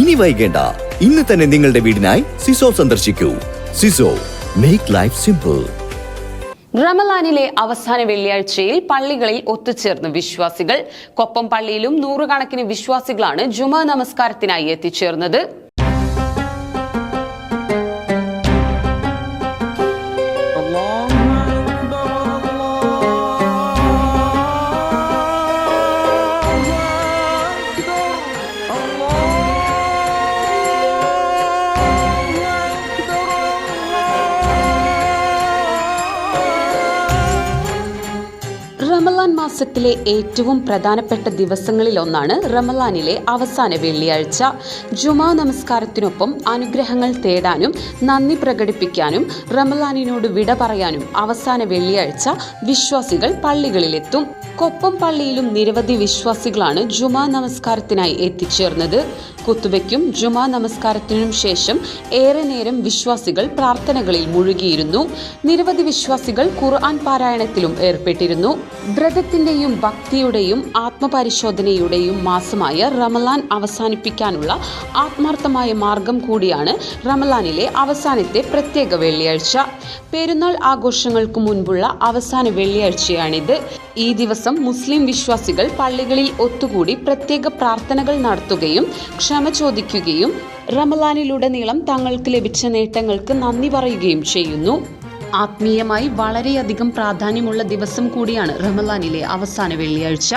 ഇനി വൈകേണ്ട. ഇന്ന് തന്നെ നിങ്ങളുടെ വീടിനായി സിസോ സന്ദർശിക്കൂ. സിസോ മേക്ക് ലൈഫ് സിമ്പിൾ റമലാനിലെ അവസാന വെള്ളിയാഴ്ചയിൽ പള്ളികളിൽ ഒത്തുചേർന്ന വിശ്വാസികൾ കൊപ്പം പള്ളിയിലും നൂറുകണക്കിന് വിശ്വാസികളാണ് ജുമാ നമസ്കാരത്തിനായി എത്തിച്ചേർന്നത്. റമലാൻ മാസത്തിലെ ഏറ്റവും പ്രധാനപ്പെട്ട ദിവസങ്ങളിലൊന്നാണ് റമലാനിലെ അവസാന വെള്ളിയാഴ്ച. ജുമാ നമസ്കാരത്തിനൊപ്പം അനുഗ്രഹങ്ങൾ തേടാനും നന്ദി പ്രകടിപ്പിക്കാനും റമലാനിനോട് വിട പറയാനും അവസാന വെള്ളിയാഴ്ച വിശ്വാസികൾ പള്ളികളിലെത്തും. കൊപ്പം പള്ളിയിലും നിരവധി വിശ്വാസികളാണ് ജുമാ നമസ്കാരത്തിനായി എത്തിച്ചേർന്നത്. കുത്തുബയ്ക്കും ജുമാ നമസ്കാരത്തിനും ശേഷം ഏറെ നേരം വിശ്വാസികൾ പ്രാർത്ഥനകളിൽ മുഴുകിയിരുന്നു. നിരവധി വിശ്വാസികൾ ഖുർആൻ പാരായണത്തിലും ഏർപ്പെട്ടിരുന്നു. വ്രതത്തിന്റെയും ഭക്തിയുടെയും ആത്മപരിശോധനയുടെയും മാസമായ റമലാൻ അവസാനിപ്പിക്കാനുള്ള ആത്മാർത്ഥമായ മാർഗം കൂടിയാണ് റമലാനിലെ അവസാനത്തെ പ്രത്യേക വെള്ളിയാഴ്ച. പെരുന്നാൾ ആഘോഷങ്ങൾക്ക് മുൻപുള്ള അവസാന വെള്ളിയാഴ്ചയാണിത്. ഈ ദിവസം മുസ്ലിം വിശ്വാസികൾ പള്ളികളിൽ ഒത്തുകൂടി പ്രത്യേക പ്രാർത്ഥനകൾ നടത്തുകയും ക്ഷമ ചോദിക്കുകയും റമലാനിലുടനീളം തങ്ങൾക്ക് ലഭിച്ച നേട്ടങ്ങൾക്ക് നന്ദി പറയുകയും ചെയ്യുന്നു. ആത്മീയമായി വളരെയധികം പ്രാധാന്യമുള്ള ദിവസം കൂടിയാണ് റമലാനിലെ അവസാന വെള്ളിയാഴ്ച.